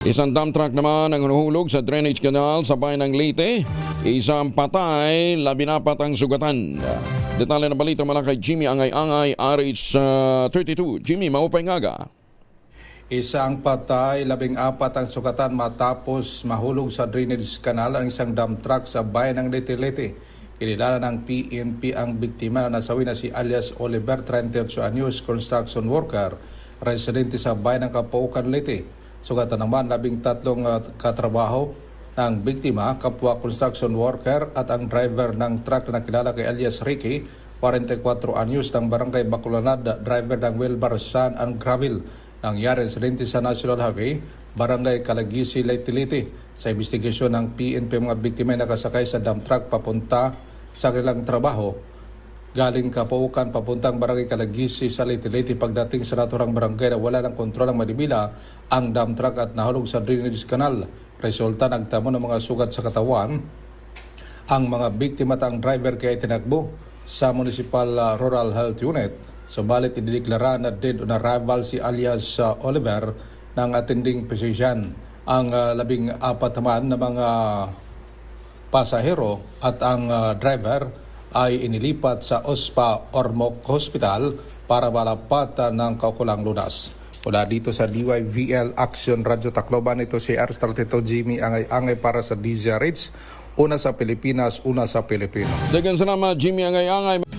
Isang dump truck naman ang nahuhulog sa drainage canal sa bayan ng Leyte. Isang patay, labinapat ang sugatan. Detalye ng balita mula kay Jimmy Angay-Angay, RH32. Jimmy, maupay ngaga. Isang patay, labing apat ang sukatan matapos mahulog sa drainage canal ang isang dump truck sa bayan ng Leyte-Leyte. Kinilala ng PNP ang biktima na nasawi na si alias Oliver 38 anyos, construction worker, residente sa bayan ng Kapaukan, Leyte. Sugatan naman labing tatlong uh, katrabaho ng biktima, kapwa construction worker at ang driver ng truck na kilala kay alias Ricky, 44 anyos ng barangay Baculanad, driver ng Wilbar San and Gravel. Nangyari insidente sa National Highway, Barangay Kalagisi, Leyte-Leyte. Sa investigasyon ng PNP mga biktima ay nakasakay sa dump truck papunta sa kanilang trabaho. Galing Kapaukan papuntang Barangay Kalagisi sa Leyte-Leyte pagdating sa naturang barangay na wala ng kontrol ng Manibila ang dump truck at nahulog sa drainage canal. Resulta nagtamo ng mga sugat sa katawan ang mga biktima at ang driver kaya tinagbo sa Municipal uh, Rural Health Unit. Subalit idideklara na dead on arrival si alias uh, Oliver ng attending physician. Ang uh, labing apat naman na mga pasahero at ang uh, driver ay inilipat sa OSPA Ormoc Hospital para malapatan ng kaukulang lunas. Mula dito sa DYVL Action Radio Tacloban, ito si R32 Jimmy Angay-Angay para sa DZRH. Una sa Pilipinas, una sa Pilipino. Dagan salamat, Jimmy Angay-Angay.